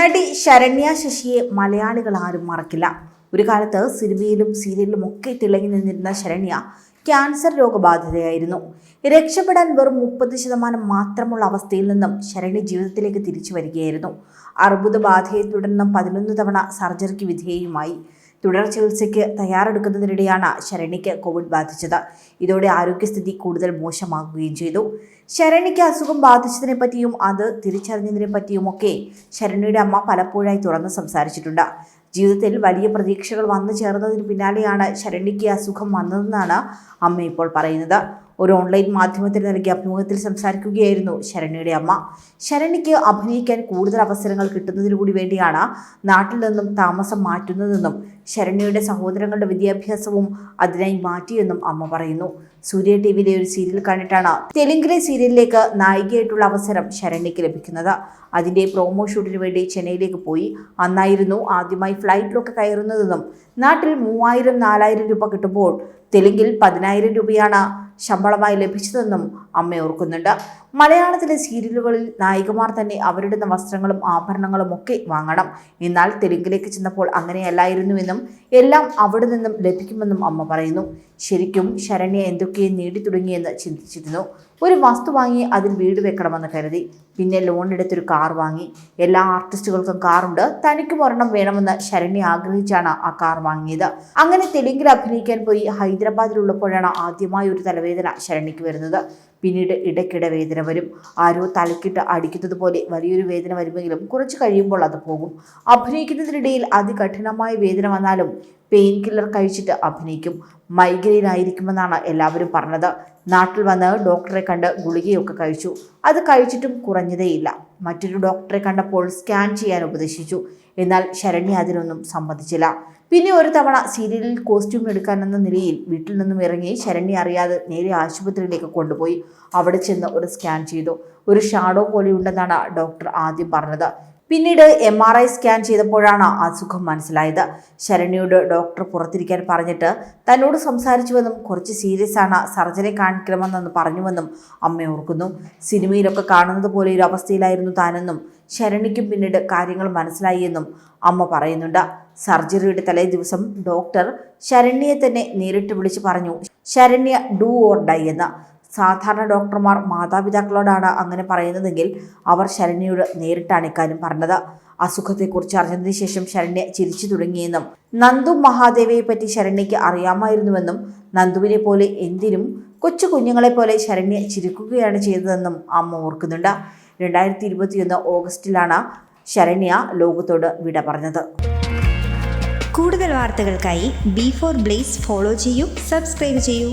നടി ശരണ്യ ശശിയെ മലയാളികൾ ആരും മറക്കില്ല. ഒരു കാലത്ത് സിനിമയിലും സീരിയലിലും ഒക്കെ തിളങ്ങി നിന്നിരുന്ന ശരണ്യ ക്യാൻസർ രോഗബാധിതയായിരുന്നു. രക്ഷപ്പെടാൻ വെറും മുപ്പത് ശതമാനം മാത്രമുള്ള അവസ്ഥയിൽ നിന്നും ശരണ്യ ജീവിതത്തിലേക്ക് തിരിച്ചു വരികയായിരുന്നു. അർബുദബാധയെ തുടർന്ന് പതിനൊന്ന് തവണ സർജറിക്ക് വിധേയമായി തുടർ ചികിത്സയ്ക്ക് തയ്യാറെടുക്കുന്നതിനിടെയാണ് ശരണിക്ക് കോവിഡ് ബാധിച്ചത്. ഇതോടെ ആരോഗ്യസ്ഥിതി കൂടുതൽ മോശമാകുകയും ചെയ്തു. ശരണിക്ക് അസുഖം ബാധിച്ചതിനെ പറ്റിയും അത് തിരിച്ചറിഞ്ഞതിനെ പറ്റിയുമൊക്കെ ശരണിയുടെ അമ്മ പലപ്പോഴായി തുറന്ന് സംസാരിച്ചിട്ടുണ്ട്. ജീവിതത്തിൽ വലിയ പ്രതീക്ഷകൾ വന്നു ചേർന്നതിന് പിന്നാലെയാണ് ശരണിക്ക് അസുഖം വന്നതെന്നാണ് അമ്മ ഇപ്പോൾ പറയുന്നത്. ഒരു ഓൺലൈൻ മാധ്യമത്തിൽ നൽകിയ അഭിമുഖത്തിൽ സംസാരിക്കുകയായിരുന്നു ശരണ്യയുടെ അമ്മ. ശരണ്യയ്ക്ക് അഭിനയിക്കാൻ കൂടുതൽ അവസരങ്ങൾ കിട്ടുന്നതിനു കൂടി വേണ്ടിയാണ് നാട്ടിൽ നിന്നും താമസം മാറ്റുന്നതെന്നും ശരണ്യയുടെ സഹോദരങ്ങളുടെ വിദ്യാഭ്യാസവും അതിനായി മാറ്റിയെന്നും അമ്മ പറയുന്നു. സൂര്യ ടി വിയിലെ ഒരു സീരിയൽ കണ്ടിട്ടാണ് തെലുങ്കിലെ സീരിയലിലേക്ക് നായികയായിട്ടുള്ള അവസരം ശരണ്യയ്ക്ക് ലഭിക്കുന്നത്. അതിന്റെ പ്രോമോ ഷൂട്ടിന് വേണ്ടി ചെന്നൈയിലേക്ക് പോയി. അന്നായിരുന്നു ആദ്യമായി ഫ്ലൈറ്റിലൊക്കെ കയറുന്നതെന്നും നാട്ടിൽ മൂവായിരം നാലായിരം രൂപ കിട്ടുമ്പോൾ തെലുങ്കിൽ പതിനായിരം രൂപയാണ് ശമ്പളമായി ലഭിച്ചതെന്നും അമ്മ ഓർക്കുന്നുണ്ട്. മലയാളത്തിലെ സീരിയലുകളിൽ നായികമാർ തന്നെ അവരിടുന്ന വസ്ത്രങ്ങളും ആഭരണങ്ങളും ഒക്കെ വാങ്ങണം. എന്നാൽ തെലുങ്കിലേക്ക് ചെന്നപ്പോൾ അങ്ങനെയല്ലായിരുന്നുവെന്നും എല്ലാം അവിടെ നിന്നും ലഭിക്കുമെന്നും അമ്മ പറയുന്നു. ശരിക്കും ശരണ്യ എന്തൊക്കെ നേടി തുടങ്ങിയെന്ന് ചിന്തിച്ചിരുന്നു. ഒരു വസ്തു വാങ്ങി അതിൽ വീട് വെക്കണമെന്ന് കരുതി. പിന്നെ ലോൺ എടുത്തൊരു കാർ വാങ്ങി. എല്ലാ ആർട്ടിസ്റ്റുകൾക്കും കാറുണ്ട്. തനിക്കും ഒരെണ്ണം വേണമെന്ന് ശരണ്യ ആഗ്രഹിച്ചാണ് ആ കാർ വാങ്ങിയത്. അങ്ങനെ തെലുങ്കിൽ അഭിനയിക്കാൻ പോയി ഹൈദരാബാദിലുള്ളപ്പോഴാണ് ആദ്യമായി ഒരു തലവേദന ശരണ്യക്ക് വരുന്നത്. പിന്നീട് ഇടയ്ക്കിടെ വേദന വരും. ആരോ തലക്കിട്ട് അടിക്കുന്നത് പോലെ വലിയൊരു വേദന വരുമെങ്കിലും കുറച്ച് കഴിയുമ്പോൾ അത് പോകും. അഭിനയിക്കുന്നതിനിടയിൽ അതികഠിനമായ വേദന വന്നാലും പെയിൻ കില്ലർ കഴിച്ചിട്ട് അഭിനയിക്കും. മൈഗ്രെയിൻ ആയിരിക്കുമെന്നാണ് എല്ലാവരും പറഞ്ഞത്. നാട്ടിൽ വന്ന് ഡോക്ടറെ കണ്ട് ഗുളികയൊക്കെ കഴിച്ചു. അത് കഴിച്ചിട്ടും കുറഞ്ഞതേയില്ല. മറ്റൊരു ഡോക്ടറെ കണ്ടപ്പോൾ സ്കാൻ ചെയ്യാൻ ഉപദേശിച്ചു. എന്നാൽ ശരണ്യ അതിനൊന്നും സമ്മതിച്ചില്ല. പിന്നെ ഒരു തവണ സീരിയലിൽ കോസ്റ്റ്യൂം എടുക്കാനെന്ന നിലയിൽ വീട്ടിൽ നിന്നും ഇറങ്ങി ശരണ്യ അറിയാതെ നേരെ ആശുപത്രിയിലേക്ക് കൊണ്ടുപോയി. അവിടെ ചെന്ന് ഒരു സ്കാൻ ചെയ്തു. ഒരു ഷാഡോ പോലെയുണ്ടെന്നാണ് ഡോക്ടർ ആദ്യം പറഞ്ഞത്. പിന്നീട് എം ആർ ഐ സ്കാൻ ചെയ്തപ്പോഴാണ് അസുഖം മനസ്സിലായത്. ശരണ്യോട് ഡോക്ടർ പുറത്തിരിക്കാൻ പറഞ്ഞിട്ട് തന്നോട് സംസാരിച്ചുവെന്നും കുറച്ച് സീരിയസ് ആണ് സർജറി കാണിക്കണമെന്നെന്ന് പറഞ്ഞുവെന്നും അമ്മ ഓർക്കുന്നു. സിനിമയിലൊക്കെ കാണുന്നത് പോലെ ഒരു അവസ്ഥയിലായിരുന്നു താനെന്നും ശരണിക്കും പിന്നീട് കാര്യങ്ങൾ മനസ്സിലായി എന്നും അമ്മ പറയുന്നുണ്ട്. സർജറിയുടെ തലേ ദിവസം ഡോക്ടർ ശരണ്യെ തന്നെ നേരിട്ട് വിളിച്ച് പറഞ്ഞു ശരണ്യ ഡു ഓർ ഡൈ എന്ന്. സാധാരണ ഡോക്ടർമാർ മാതാപിതാക്കളോടാണ് അങ്ങനെ പറയുന്നതെങ്കിൽ അവർ ശരണ്യയോട് നേരിട്ടാണ് ഇക്കാര്യം പറഞ്ഞത്. അസുഖത്തെക്കുറിച്ച് അറിഞ്ഞതിന് ശേഷം ശരണ്യ ചിരിച്ചു തുടങ്ങിയെന്നും നന്ദു മഹാദേവയെ പറ്റി ശരണ്യയ്ക്ക് അറിയാമായിരുന്നുവെന്നും നന്ദുവിനെ പോലെ എന്തിനും കൊച്ചു കുഞ്ഞുങ്ങളെ പോലെ ശരണ്യ ചിരിക്കുകയാണ് ചെയ്തതെന്നും അമ്മ ഓർക്കുന്നുണ്ട്. രണ്ടായിരത്തി ഇരുപത്തിയൊന്ന് ഓഗസ്റ്റിലാണ് ശരണ്യ ലോകത്തോട് വിട പറഞ്ഞത്. കൂടുതൽ വാർത്തകൾക്കായി ബി ഫോർ ബ്ലേസ് ഫോളോ ചെയ്യൂ സബ്സ്ക്രൈബ് ചെയ്യൂ.